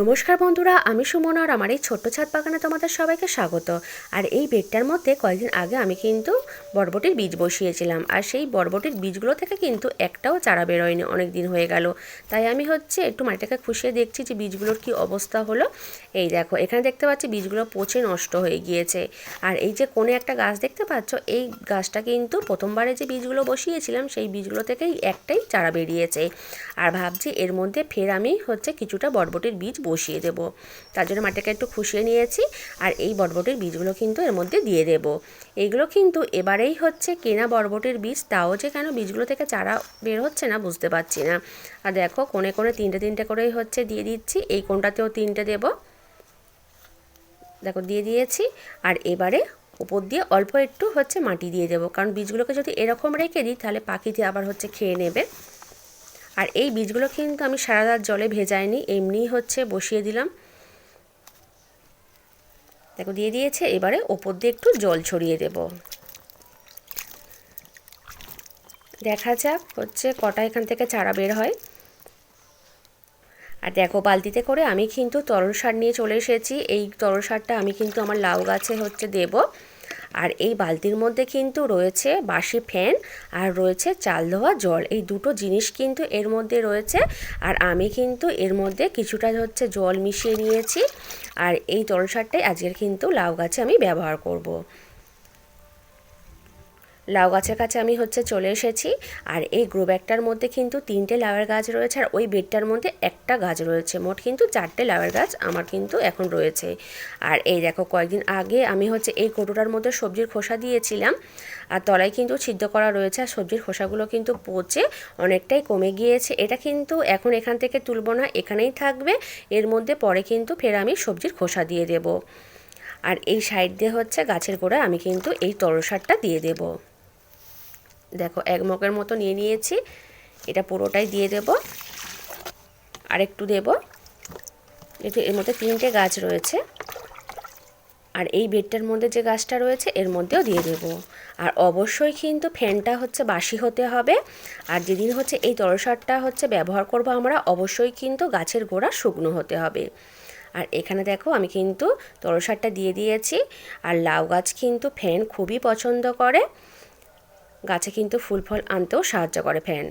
নমস্কার বন্ধুরা, আমি সুমন আর আমার এই ছোট্ট ছাদ বাগানে তোমাদের সবাইকে স্বাগত। আর এই বেডটার মধ্যে কয়েকদিন আগে আমি কিন্তু বরবটির বীজ বসিয়েছিলাম। আর সেই বরবটির বীজগুলো থেকে কিন্তু একটাও চারা বেরোয়নি অনেক দিন হয়ে গেল। তাই আমি হচ্ছে একটু মাটিটাকে খুশিয়ে দেখছি যে বীজগুলোর কি অবস্থা হলো। এই দেখো, এখানে দেখতে পাচ্ছি বীজগুলো পচে নষ্ট হয়ে গিয়েছে। আর এই যে কোণে একটা গাছ দেখতে পাচ্ছ, এই গাছটা কিন্তু প্রথমবারে যে বীজগুলো বসিয়েছিলাম, সেই বীজগুলো থেকেই একটাই চারা বেরিয়েছে। আর ভাবছি এর মধ্যে ফের আমি হচ্ছে কিছুটা বরবটির বীজ বসিয়ে দেব। তার জন্য মাটিটাকে একটু খুশিয়ে নিয়েছি আর এই বরবটির বীজগুলো কিন্তু এর মধ্যে দিয়ে দেব। এইগুলো কিন্তু এবারেই হচ্ছে কেনা বরবটির বীজ, তাও যে কেন বীজগুলো থেকে চারা বের হচ্ছে না বুঝতে পারছি না। আর দেখো কোণে কোণে তিনটে তিনটে করেই হচ্ছে দিয়ে দিচ্ছি, এই কোণটাতেও তিনটে দেব। দেখো দিয়ে দিয়েছি আর এবারে উপর দিয়ে অল্প একটু হচ্ছে মাটি দিয়ে দেবো। কারণ বীজগুলোকে যদি এরকম রেখে দিই তাহলে পাখিতে আবার হচ্ছে খেয়ে নেবে। আর এই বীজগুলো কিন্তু আমি সারা রাত জলে ভেজাইনি, এমনিই হচ্ছে বসিয়ে দিলাম। দেখো, দিয়ে দিয়েছে, এবারে ওপর দিয়ে একটু জল ছড়িয়ে দেব। দেখা যাক হচ্ছে কটা এখান থেকে চারা বের হয়। আর দেখো, বালতিতে করে আমি কিন্তু তরল সার নিয়ে চলে এসেছি। এই তরল সারটা আমি কিন্তু আমার লাউ গাছে হচ্ছে দেবো। আর এই বালতির মধ্যে কিন্তু রয়েছে বাসি ফ্যান আর রয়েছে চাল ধোয়া জল এই দুটো জিনিস কিন্তু এর মধ্যে রয়েছে আর আমি কিন্তু এর মধ্যে কিছুটা হচ্ছে জল মিশিয়ে নিয়েছি আর এই তলসারটাই আজকের কিন্তু লাউ গাছে আমি ব্যবহার করব। লাউ গাছের কাছে আমি হচ্ছে চলে এসেছি। আর এই গ্রো ব্যাগটার মধ্যে কিন্তু তিনটে লাউয়ের গাছ রয়েছে আর ওই বেডটার মধ্যে একটা গাছ রয়েছে। মোট কিন্তু চারটে লাউয়ের গাছ আমার কিন্তু এখন রয়েছে। আর এই দেখো, কয়েকদিন আগে আমি হচ্ছে এই কৌটোটার মধ্যে সবজির খোসা দিয়েছিলাম। আর তলায় কিন্তু সিদ্ধ করা রয়েছে আর সবজির খোসাগুলো কিন্তু পচে অনেকটাই কমে গিয়েছে। এটা কিন্তু এখন এখান থেকে তুলব না, এখানেই থাকবে। এর মধ্যে পরে কিন্তু ফের আমি সবজির খোসা দিয়ে দেব। আর এই সাইড দিয়ে হচ্ছে গাছের গোড়ায় আমি কিন্তু এই তরল সারটা দিয়ে দেবো। দেখো, এক মগের মতো নিয়ে নিয়েছি। এটা পুরোটাই দিয়ে দেব। আর একটু দেব। একটু এর মধ্যে তিনটে গাছ রয়েছে। আর এই বেডটার মধ্যে যে গাছটা রয়েছে, এর মধ্যেও দিয়ে দেব। আর অবশ্যই কিন্তু ফ্যানটা হচ্ছে বাসি হতে হবে। আর যেদিন হচ্ছে এই তরসারটা হচ্ছে ব্যবহার করব আমরা, অবশ্যই কিন্তু গাছের গোড়া শুকনো হতে হবে। আর এখানে দেখো, আমি কিন্তু তরসারটা দিয়ে দিয়েছি। আর লাউ গাছ কিন্তু ফ্যান খুবই পছন্দ করে। গাছে কিন্তু ফুল ফল আনতেও সাহায্য করে ফ্যান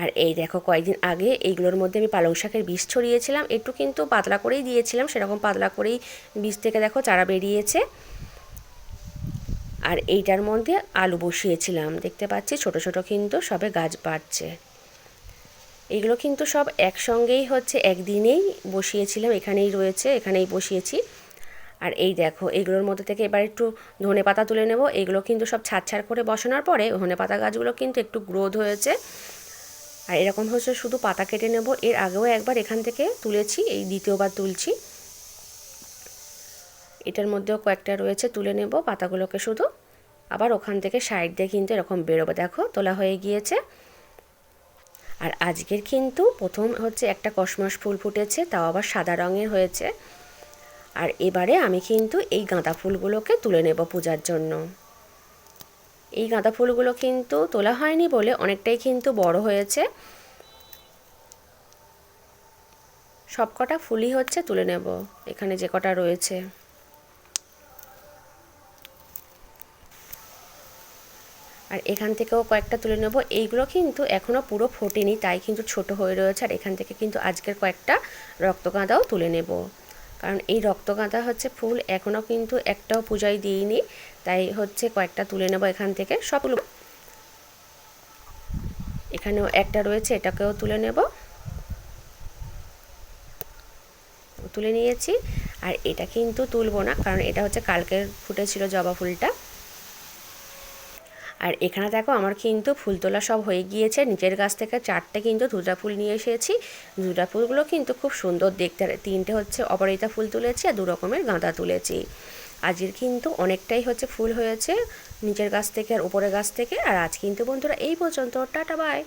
আর এই দেখো, কয়েকদিন আগে এইগুলোর মধ্যে আমি পালং শাকের বীজ ছড়িয়েছিলাম। একটু কিন্তু পাতলা করেই দিয়েছিলাম, সেরকম পাতলা করেই বীজ থেকে দেখো চারা বেরিয়েছে। আর এইটার মধ্যে আলু বসিয়েছিলাম, দেখতে পাচ্ছি ছোট ছোট কিন্তু সবে গাছ বাড়ছে। এইগুলো কিন্তু সব একসঙ্গেই হচ্ছে, একদিনেই বসিয়েছিলাম, এখানেই রয়েছে, এখানেই বসিয়েছি। আর এই দেখো, এগুলোর মধ্যে থেকে এবার একটু ধনে পাতা তুলে নেব। এগুলো কিন্তু সব ছাড় ছাড় করে বসানোর পরে ধনে পাতা গাছগুলো কিন্তু একটু গ্রোথ হয়েছে। আর এরকম হচ্ছে শুধু পাতা কেটে নেব। এর আগেও একবার এখান থেকে তুলেছি, এই দ্বিতীয়বার তুলছি। এটার মধ্যেও কয়েকটা রয়েছে, তুলে নেব পাতাগুলোকে শুধু। আবার ওখান থেকে সাইড দিয়ে কিন্তু এরকম বেরোবে। দেখো, তোলা হয়ে গিয়েছে। আর আজকের কিন্তু প্রথম হচ্ছে একটা কসমস ফুল ফুটেছে, তাও আবার সাদা রঙের হয়েছে। আর এবারে আমি কিন্তু এই গাঁদা ফুলগুলোকে তুলে নেব পূজার জন্য। এই গাঁদা ফুলগুলো কিন্তু তোলা হয়নি বলে অনেকটাই কিন্তু বড় হয়েছে। সব কটা ফুলই হচ্ছে তুলে নেব, এখানে যে কটা রয়েছে। আর এখান থেকেও কয়েকটা তুলে নেব, এইগুলো কিন্তু এখনও পুরো ফোটেনি, তাই কিন্তু ছোট হয়ে রয়েছে। আর এখান থেকে কিন্তু আজকের কয়েকটা রক্তগাঁদাও তুলে নেব। কারণ এই রক্তগাঁদা হচ্ছে ফুল, এখনও কিন্তু একটাও পূজায় দিইনি। তাই হচ্ছে কয়েকটা তুলে নেব এখান থেকে সবগুলো এখানেও একটা রয়েছে, এটাকেও তুলে নেব। তুলে নিয়েছি, আর এটা কিন্তু তুলবো না, কারণ এটা হচ্ছে কালকের ফুটেছিল জবা ফুলটা। আর এখানে দেখো আমার কিন্তু ফুল তোলা সব হয়ে গিয়েছে। নিচের গাছ থেকে চারটে কিন্তু ধুজা ফুল নিয়ে এসেছি। ধুজা ফুলগুলো কিন্তু খুব সুন্দর দেখতে। তিনটে হচ্ছে অপরাজিতা ফুল তুলেছি আর দু রকমের গাঁদা তুলেছি। আজকের কিন্তু অনেকটাই হচ্ছে ফুল হয়েছে নিচের গাছ থেকে আর উপরের গাছ থেকে। আর আজ কিন্তু বন্ধুরা এই পর্যন্ত। Tata, bye.